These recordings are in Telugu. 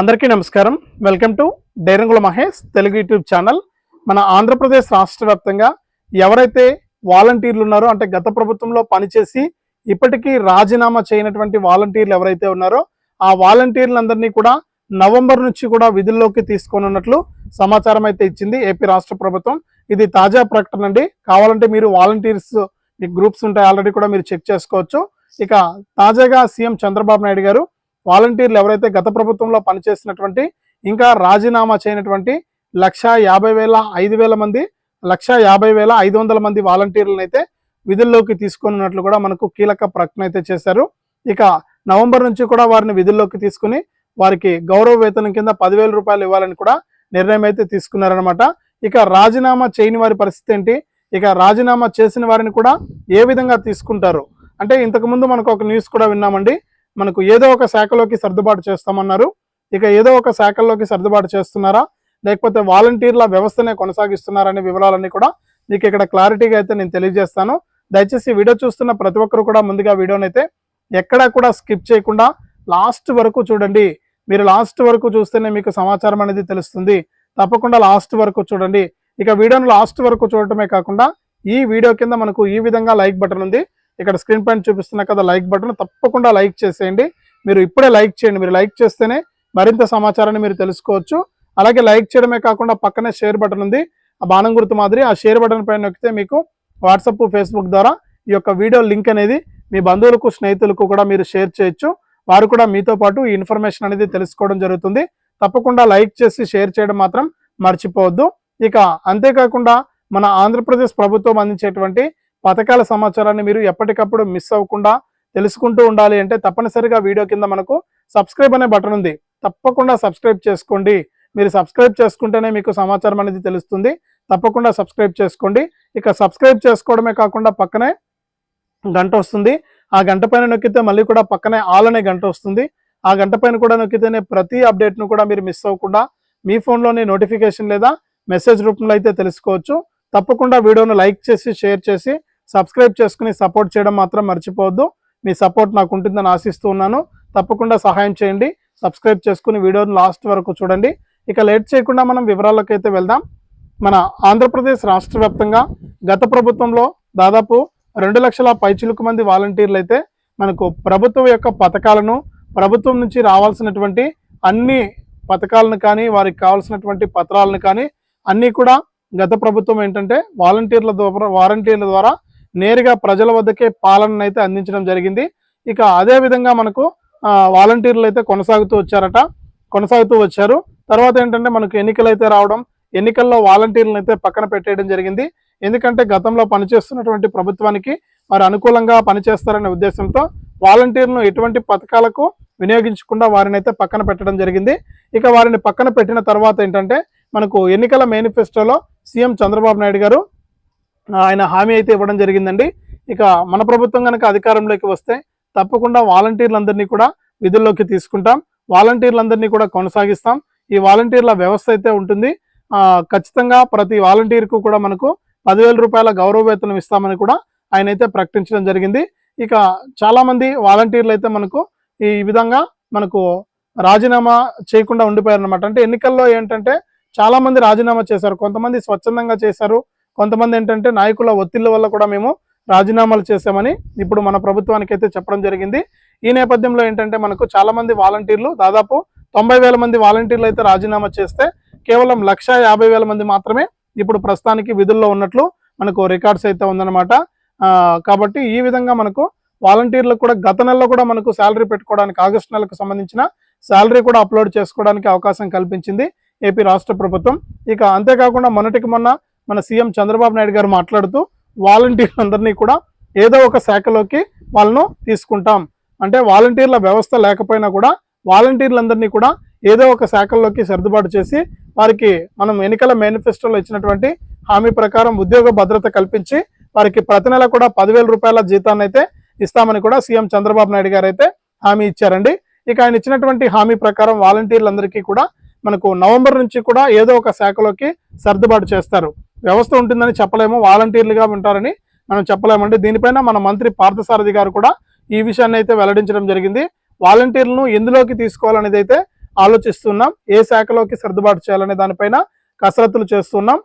అందరికీ నమస్కారం. Welcome to Dairangula Mahesh Telugu YouTube channel. మన ఆంధ్రప్రదేశ్ రాష్ట్ర వ్యాప్తంగా ఎవరైతే వాలంటీర్లు ఉన్నారో అంటే గత ప్రభుత్వంలో పనిచేసి ఇప్పటికీ రాజీనామా చేయనటువంటి వాలంటీర్లు ఎవరైతే ఉన్నారో ఆ వాలంటీర్లందరినీ కూడా నవంబర్ నుంచి కూడా విధుల్లోకి తీసుకోనున్నట్లు సమాచారం అయితే ఇచ్చింది ఏపీ రాష్ట్ర ప్రభుత్వం. ఇది తాజా ప్రకటన అండి. కావాలంటే మీరు వాలంటీర్స్ మీకు గ్రూప్స్ ఉంటాయి ఆల్రెడీ కూడా మీరు చెక్ చేసుకోవచ్చు. ఇక తాజాగా సీఎం చంద్రబాబు నాయుడు గారు వాలంటీర్లు ఎవరైతే గత ప్రభుత్వంలో పనిచేసినటువంటి ఇంకా రాజీనామా చేయనటువంటి లక్ష యాభై వేల ఐదు వేల మంది లక్ష యాభై వేల ఐదు వందల మంది వాలంటీర్లను అయితే విధుల్లోకి తీసుకున్నట్లు కూడా మనకు కీలక ప్రకటన అయితే చేశారు. ఇక నవంబర్ నుంచి కూడా వారిని విధుల్లోకి తీసుకుని వారికి గౌరవ వేతనం కింద పదివేల రూపాయలు ఇవ్వాలని కూడా నిర్ణయం అయితే తీసుకున్నారనమాట ఇక రాజీనామా చేయని వారి పరిస్థితి ఏంటి? ఇక రాజీనామా చేసిన వారిని కూడా ఏ విధంగా తీసుకుంటారు? అంటే ఇంతకుముందు మనకు ఒక న్యూస్ కూడా విన్నామండి. మనకు ఏదో ఒక శాఖలోకి సర్దుబాటు చేస్తామన్నారు. ఇక ఏదో ఒక శాఖల్లోకి సర్దుబాటు చేస్తున్నారా? లేకపోతే వాలంటీర్ల వ్యవస్థనే కొనసాగిస్తున్నారనే వివరాలన్నీ కూడా మీకు ఇక్కడ క్లారిటీగా అయితే నేను తెలియజేస్తాను. దయచేసి వీడియో చూస్తున్న ప్రతి ఒక్కరు కూడా ముందుగా వీడియోని అయితే ఎక్కడా కూడా స్కిప్ చేయకుండా లాస్ట్ వరకు చూడండి. మీరు లాస్ట్ వరకు చూస్తేనే మీకు సమాచారం అనేది తెలుస్తుంది. తప్పకుండా లాస్ట్ వరకు చూడండి. ఇక వీడియోను లాస్ట్ వరకు చూడటమే కాకుండా ఈ వీడియో కింద మనకు ఈ విధంగా లైక్ బటన్ ఉంది. ఇక్కడ స్క్రీన్ పైన చూపిస్తున్న కదా లైక్ బటన్ తప్పకుండా లైక్ చేసేయండి. మీరు ఇప్పుడే లైక్ చేయండి. మీరు లైక్ చేస్తేనే మరింత సమాచారాన్ని మీరు తెలుసుకోవచ్చు. అలాగే లైక్ చేయడమే కాకుండా పక్కనే షేర్ బటన్ ఉంది. ఆ బాణం గుర్తు మాదిరి ఆ షేర్ బటన్ పైన నొక్కితే మీకు వాట్సాప్ ఫేస్బుక్ ద్వారా ఈ యొక్క వీడియో లింక్ అనేది మీ బంధువులకు స్నేహితులకు కూడా మీరు షేర్ చేయొచ్చు. వారు కూడా మీతో పాటు ఈ ఇన్ఫర్మేషన్ అనేది తెలుసుకోవడం జరుగుతుంది. తప్పకుండా లైక్ చేసి షేర్ చేయడం మాత్రం మర్చిపోవద్దు. ఇక అంతేకాకుండా మన ఆంధ్రప్రదేశ్ ప్రభుత్వం అందించేటువంటి పథకాల సమాచారాన్ని మీరు ఎప్పటికప్పుడు మిస్ అవ్వకుండా తెలుసుకుంటూ ఉండాలి అంటే తప్పనిసరిగా వీడియో కింద మనకు సబ్స్క్రైబ్ అనే బటన్ ఉంది. తప్పకుండా సబ్స్క్రైబ్ చేసుకోండి. మీరు సబ్స్క్రైబ్ చేసుకుంటేనే మీకు సమాచారం అనేది తెలుస్తుంది. తప్పకుండా సబ్స్క్రైబ్ చేసుకోండి. ఇక సబ్స్క్రైబ్ చేసుకోవడమే కాకుండా పక్కనే గంట వస్తుంది. ఆ గంట పైన నొక్కితే మళ్ళీ కూడా పక్కనే ఆల్ అనే గంట వస్తుంది. ఆ గంట పైన కూడా నొక్కితేనే ప్రతి అప్డేట్ను కూడా మీరు మిస్ అవ్వకుండా మీ ఫోన్లోని నోటిఫికేషన్ లేదా మెసేజ్ రూపంలో అయితే తెలుసుకోవచ్చు. తప్పకుండా వీడియోను లైక్ చేసి షేర్ చేసి సబ్స్క్రైబ్ చేసుకుని సపోర్ట్ చేయడం మాత్రం మర్చిపోవద్దు. మీ సపోర్ట్ నాకు ఉంటుందని ఆశిస్తూ ఉన్నాను. తప్పకుండా సహాయం చేయండి. సబ్స్క్రైబ్ చేసుకుని వీడియోని లాస్ట్ వరకు చూడండి. ఇక లేట్ చేయకుండా మనం వివరాల్లోకి వెళ్దాం. మన ఆంధ్రప్రదేశ్ రాష్ట్ర వ్యాప్తంగా గత ప్రభుత్వంలో దాదాపు రెండు లక్షల పైచిలుకు మంది వాలంటీర్లు అయితే మనకు ప్రభుత్వం యొక్క పథకాలను ప్రభుత్వం నుంచి రావాల్సినటువంటి అన్ని పథకాలను కానీ వారికి కావాల్సినటువంటి పత్రాలను కానీ అన్నీ కూడా గత ప్రభుత్వం ఏంటంటే వాలంటీర్ల ద్వారా వాలంటీర్ల ద్వారా నేరుగా ప్రజల వద్దకే పాలన అయితే అందించడం జరిగింది. ఇక అదే విధంగా మనకు వాలంటీర్లు అయితే కొనసాగుతూ వచ్చారట. కొనసాగుతూ వచ్చారు. తర్వాత ఏంటంటే మనకు ఎన్నికలు అయితే రావడం ఎన్నికల్లో వాలంటీర్లను అయితే పక్కన పెట్టేయడం జరిగింది. ఎందుకంటే గతంలో పనిచేస్తున్నటువంటి ప్రభుత్వానికి వారు అనుకూలంగా పనిచేస్తారనే ఉద్దేశంతో వాలంటీర్లను ఎటువంటి పథకాలకు వినియోగించకుండా వారిని అయితే పక్కన పెట్టడం జరిగింది. ఇక వారిని పక్కన పెట్టిన తర్వాత ఏంటంటే మనకు ఎన్నికల మేనిఫెస్టోలో సీఎం చంద్రబాబు నాయుడు గారు ఆయన హామీ అయితే ఇవ్వడం జరిగిందండి. ఇక మన ప్రభుత్వం కనుక అధికారంలోకి వస్తే తప్పకుండా వాలంటీర్లందరినీ కూడా విధుల్లోకి తీసుకుంటాం. వాలంటీర్లందరినీ కూడా కొనసాగిస్తాం. ఈ వాలంటీర్ల వ్యవస్థ అయితే ఉంటుంది. ఖచ్చితంగా ప్రతి వాలంటీర్కు కూడా మనకు పదివేల రూపాయల గౌరవ వేతనం ఇస్తామని కూడా ఆయన అయితే ప్రకటించడం జరిగింది. ఇక చాలామంది వాలంటీర్లు అయితే మనకు ఈ విధంగా మనకు రాజీనామా చేయకుండా ఉండిపోయారనమాట అంటే ఎన్నికల్లో ఏంటంటే చాలామంది రాజీనామా చేశారు. కొంతమంది స్వచ్ఛందంగా చేశారు. కొంతమంది ఏంటంటే నాయకుల ఒత్తిళ్ళ వల్ల కూడా మేము రాజీనామాలు చేశామని ఇప్పుడు మన ప్రభుత్వానికి అయితే చెప్పడం జరిగింది. ఈ నేపథ్యంలో ఏంటంటే మనకు చాలా మంది వాలంటీర్లు దాదాపు తొంభై వేల మంది వాలంటీర్లు అయితే రాజీనామా చేస్తే కేవలం లక్ష యాభై వేల మంది మాత్రమే ఇప్పుడు ప్రస్తుతానికి విధుల్లో ఉన్నట్లు మనకు రికార్డ్స్ అయితే ఉందన్నమాట. కాబట్టి ఈ విధంగా మనకు వాలంటీర్లకు కూడా గత నెలలో కూడా మనకు శాలరీ పెట్టుకోవడానికి ఆగస్టు నెలకు సంబంధించిన శాలరీ కూడా అప్లోడ్ చేసుకోవడానికి అవకాశం కల్పించింది ఏపీ రాష్ట్ర ప్రభుత్వం. ఇక అంతేకాకుండా మొన్నటికి మొన్న మన సీఎం చంద్రబాబు నాయుడు గారు మాట్లాడుతూ వాలంటీర్లందరినీ కూడా ఏదో ఒక శాఖలోకి వాళ్ళను తీసుకుంటాం. అంటే వాలంటీర్ల వ్యవస్థ లేకపోయినా కూడా వాలంటీర్లందరినీ కూడా ఏదో ఒక శాఖల్లోకి సర్దుబాటు చేసి వారికి మనం ఎన్నికల మేనిఫెస్టోలో ఇచ్చినటువంటి హామీ ప్రకారం ఉద్యోగ భద్రత కల్పించి వారికి ప్రతి నెల కూడా పదివేల రూపాయల జీతాన్ని అయితే ఇస్తామని కూడా సీఎం చంద్రబాబు నాయుడు గారు అయితే హామీ ఇచ్చారండి. ఇక ఆయన ఇచ్చినటువంటి హామీ ప్రకారం వాలంటీర్లందరికీ కూడా మనకు నవంబర్ నుంచి కూడా ఏదో ఒక శాఖలోకి సర్దుబాటు చేస్తారు. వ్యవస్థ ఉంటుందని చెప్పలేము వాలంటీర్లుగా ఉంటారని మనం చెప్పలేమండి. దీనిపైన మన మంత్రి పార్థసారథి గారు కూడా ఈ విషయాన్ని అయితే వెల్లడించడం జరిగింది. వాలంటీర్లను ఎందులోకి తీసుకోవాలనేది అయితే ఆలోచిస్తున్నాం. ఏ శాఖలోకి సర్దుబాటు చేయాలనే దానిపైన కసరత్తులు చేస్తున్నాం.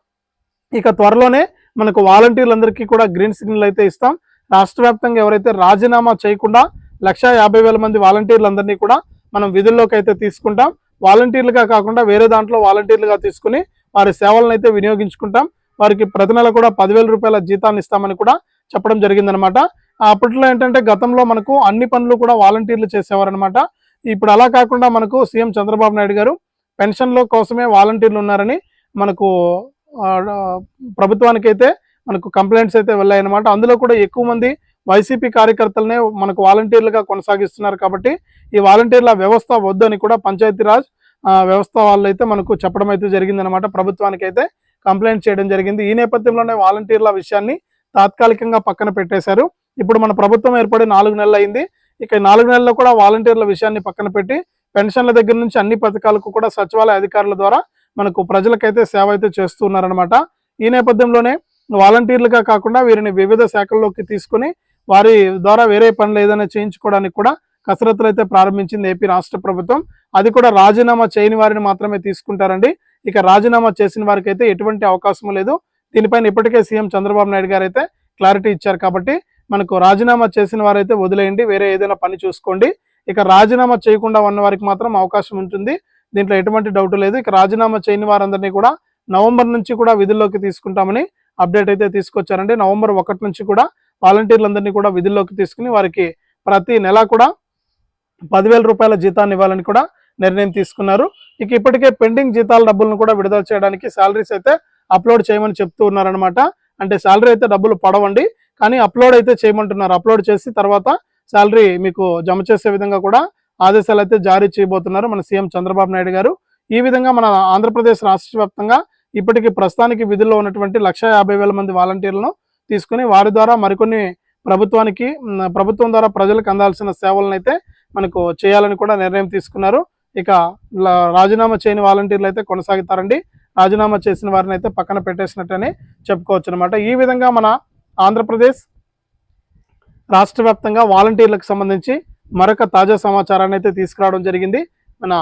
ఇక త్వరలోనే మనకు వాలంటీర్లందరికీ కూడా గ్రీన్ సిగ్నల్ అయితే ఇస్తాం. రాష్ట్ర వ్యాప్తంగా ఎవరైతే రాజీనామా చేయకుండా లక్ష యాభై వేల మంది వాలంటీర్లందరినీ కూడా మనం విధుల్లోకి అయితే తీసుకుంటాం. వాలంటీర్లుగా కాకుండా వేరే దాంట్లో వాలంటీర్లుగా తీసుకుని వారి సేవలను అయితే వినియోగించుకుంటాం. వారికి ప్రతి నెల కూడా పదివేల రూపాయల జీతాన్ని ఇస్తామని కూడా చెప్పడం జరిగిందనమాట. అప్పట్లో ఏంటంటే గతంలో మనకు అన్ని పనులు కూడా వాలంటీర్లు చేసేవారనమాట. ఇప్పుడు అలా కాకుండా మనకు సీఎం చంద్రబాబు నాయుడు గారు పెన్షన్ల కోసమే వాలంటీర్లు ఉన్నారని మనకు ప్రభుత్వానికైతే మనకు కంప్లైంట్స్ అయితే వెళ్ళాయన్నమాట అందులో కూడా ఎక్కువ మంది వైసీపీ కార్యకర్తలనే మనకు వాలంటీర్లుగా కొనసాగిస్తున్నారు కాబట్టి ఈ వాలంటీర్ల వ్యవస్థ వద్దని కూడా పంచాయతీరాజ్ వ్యవస్థ వాళ్ళు అయితే మనకు చెప్పడం అయితే జరిగిందనమాట. ప్రభుత్వానికైతే కంప్లైంట్ చేయడం జరిగింది. ఈ నేపథ్యంలోనే వాలంటీర్ల విషయాన్ని తాత్కాలికంగా పక్కన పెట్టేశారు. ఇప్పుడు మన ప్రభుత్వం ఏర్పడి నాలుగు నెలలు అయింది ఇక నాలుగు నెలల్లో కూడా వాలంటీర్ల విషయాన్ని పక్కన పెట్టి పెన్షన్ల దగ్గర నుంచి అన్ని పథకాలకు కూడా సచివాలయ అధికారుల ద్వారా మనకు ప్రజలకైతే సేవ అయితే చేస్తున్నారనమాట ఈ నేపథ్యంలోనే వాలంటీర్లుగా కాకుండా వీరిని వివిధ శాఖల్లోకి తీసుకుని వారి ద్వారా వేరే పనులు ఏదైనా చేయించుకోవడానికి కూడా కసరత్తులు అయితే ప్రారంభించింది ఏపీ రాష్ట్ర ప్రభుత్వం. అది కూడా రాజీనామా చేయని వారిని మాత్రమే తీసుకుంటారండి. ఇక రాజీనామా చేసిన వారికి అయితే ఎటువంటి అవకాశం లేదు. దీనిపైన ఇప్పటికే సీఎం చంద్రబాబు నాయుడు గారు అయితే క్లారిటీ ఇచ్చారు కాబట్టి మనకు రాజీనామా చేసిన వారైతే వదిలేయండి వేరే ఏదైనా పని చూసుకోండి. ఇక రాజీనామా చేయకుండా ఉన్న వారికి మాత్రం అవకాశం ఉంటుంది. దీంట్లో ఎటువంటి డౌట్ లేదు. ఇక రాజీనామా చేయని వారందరినీ కూడా నవంబర్ నుంచి కూడా విధుల్లోకి తీసుకుంటామని అప్డేట్ అయితే తీసుకొచ్చారండి. నవంబర్ ఒకటి నుంచి కూడా వాలంటీర్లందరినీ కూడా విధుల్లోకి తీసుకుని వారికి ప్రతి నెల కూడా పదివేల రూపాయల జీతాన్ని ఇవ్వాలని కూడా నిర్ణయం తీసుకున్నారు. ఇక ఇప్పటికే పెండింగ్ జీతాల డబ్బులను కూడా విడుదల చేయడానికి శాలరీస్ అయితే అప్లోడ్ చేయమని చెప్తూ ఉన్నారనమాట అంటే శాలరీ అయితే డబ్బులు పడవండి కానీ అప్లోడ్ అయితే చేయమంటున్నారు. అప్లోడ్ చేసి తర్వాత శాలరీ మీకు జమ చేసే విధంగా కూడా ఆదేశాలు అయితే జారీ చేయబోతున్నారు మన సీఎం చంద్రబాబు నాయుడు గారు. ఈ విధంగా మన ఆంధ్రప్రదేశ్ రాష్ట్ర వ్యాప్తంగా ఇప్పటికి ప్రస్తుతానికి విధుల్లో ఉన్నటువంటి లక్ష యాభై వేల మంది వాలంటీర్లను తీసుకుని వారి ద్వారా మరికొన్ని ప్రభుత్వానికి ప్రభుత్వం ద్వారా ప్రజలకు అందాల్సిన సేవలను అయితే మనకు చేయాలని కూడా నిర్ణయం తీసుకున్నారు. ఇక రాజీనామా చేయని వాలంటీర్లు అయితే కొనసాగుతారండి. రాజీనామా చేసిన వారిని అయితే పక్కన పెట్టేసినట్టని చెప్పుకోవచ్చు అనమాట ఈ విధంగా మన ఆంధ్రప్రదేశ్ రాష్ట్ర వ్యాప్తంగా వాలంటీర్లకు సంబంధించి మరొక తాజా సమాచారాన్ని అయితే తీసుకురావడం జరిగింది మన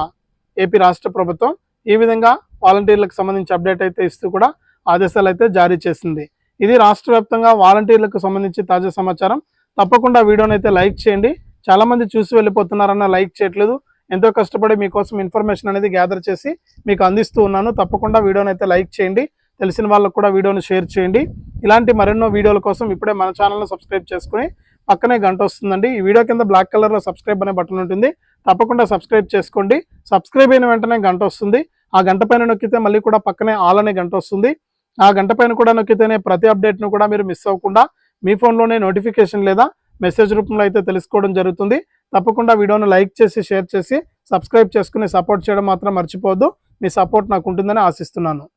ఏపీ రాష్ట్ర ప్రభుత్వం. ఈ విధంగా వాలంటీర్లకు సంబంధించి అప్డేట్ అయితే ఇస్తూ కూడా ఆదేశాలు అయితే జారీ చేసింది. ఇది రాష్ట్ర వ్యాప్తంగా వాలంటీర్లకు సంబంధించి తాజా సమాచారం. తప్పకుండా వీడియోని అయితే లైక్ చేయండి. చాలామంది చూసి వెళ్ళిపోతున్నారన్న లైక్ చేయట్లేదు. ఎంతో కష్టపడి మీకోసం ఇన్ఫర్మేషన్ అనేది గ్యాదర్ చేసి మీకు అందిస్తూ ఉన్నాను. తప్పకుండా వీడియోని అయితే లైక్ చేయండి. తెలిసిన వాళ్ళకు కూడా వీడియోని షేర్ చేయండి. ఇలాంటి మరెన్నో వీడియోల కోసం ఇప్పుడే మన ఛానల్ను సబ్స్క్రైబ్ చేసుకుని పక్కనే గంట వస్తుందండి. ఈ వీడియో కింద బ్లాక్ కలర్లో సబ్స్క్రైబ్ అనే బటన్ ఉంటుంది. తప్పకుండా సబ్స్క్రైబ్ చేసుకోండి. సబ్స్క్రైబ్ అయిన వెంటనే గంట వస్తుంది. ఆ గంట పైన నొక్కితే మళ్ళీ కూడా పక్కనే ఆల్ అనే గంట వస్తుంది. ఆ గంట పైన కూడా నొక్కితేనే ప్రతి అప్డేట్ను కూడా మీరు మిస్ అవ్వకుండా మీ ఫోన్లోనే నోటిఫికేషన్ లేదా మెసేజ్ రూపంలో అయితే తెలుసుకోవడం జరుగుతుంది. తప్పకుండా వీడియోను లైక్ చేసి షేర్ చేసి సబ్స్క్రైబ్ చేసుకుని సపోర్ట్ చేయడం మాత్రం మర్చిపోవద్దు. మీ సపోర్ట్ నాకు ఉంటుందని ఆశిస్తున్నాను.